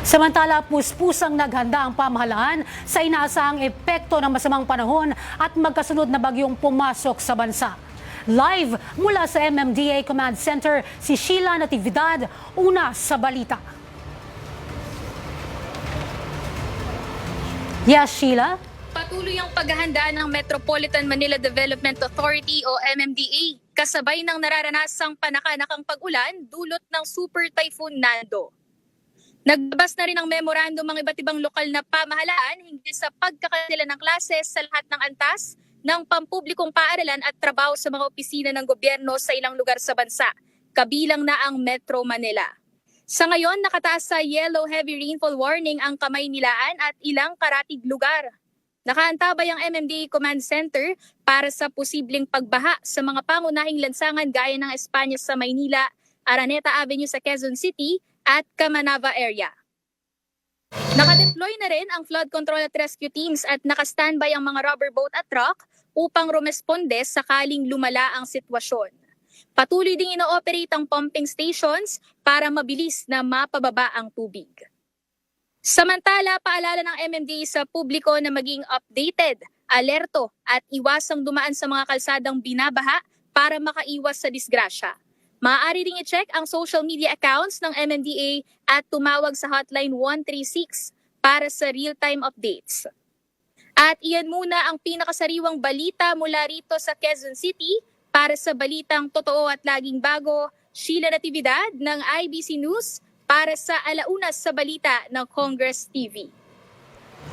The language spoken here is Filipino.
Samantala, puspusang naghanda ang pamahalaan sa inaasahang epekto ng masamang panahon at magkasunod na bagyong pumasok sa bansa. Live mula sa MMDA Command Center, si Sheila Natividad, una sa balita. Yes, Sheila? Patuloy ang paghahanda ng Metropolitan Manila Development Authority o MMDA kasabay ng nararanasang panakanakang pag-ulan dulot ng Super Typhoon Nando. Nagbabas na rin ang memorandum ang iba't ibang lokal na pamahalaan hinggil sa pagkakaila ng klase sa lahat ng antas ng pampublikong paaralan at trabaho sa mga opisina ng gobyerno sa ilang lugar sa bansa, kabilang na ang Metro Manila. Sa ngayon, nakataas sa yellow heavy rainfall warning ang Kamaynilaan at ilang karatig lugar. Nakaantabay ang MMDA Command Center para sa posibleng pagbaha sa mga pangunahing lansangan gaya ng Espanya sa Maynila, Araneta Avenue sa Quezon City at Camanava area. Nakadeploy na rin ang flood control at rescue teams at nakastandby ang mga rubber boat at truck upang rumesponde sakaling lumala ang sitwasyon. Patuloy ding ino-operate ang pumping stations para mabilis na mapababa ang tubig. Samantala, paalala ng MMDA sa publiko na maging updated, alerto at iwasang dumaan sa mga kalsadang binabaha para makaiwas sa disgrasya. Maaari ring i-check ang social media accounts ng MMDA at tumawag sa hotline 136 para sa real-time updates. At iyan muna ang pinakasariwang balita mula rito sa Quezon City para sa balitang totoo at laging bago, Sheila Natividad ng IBC News para sa Alaunas sa Balita ng Congress TV.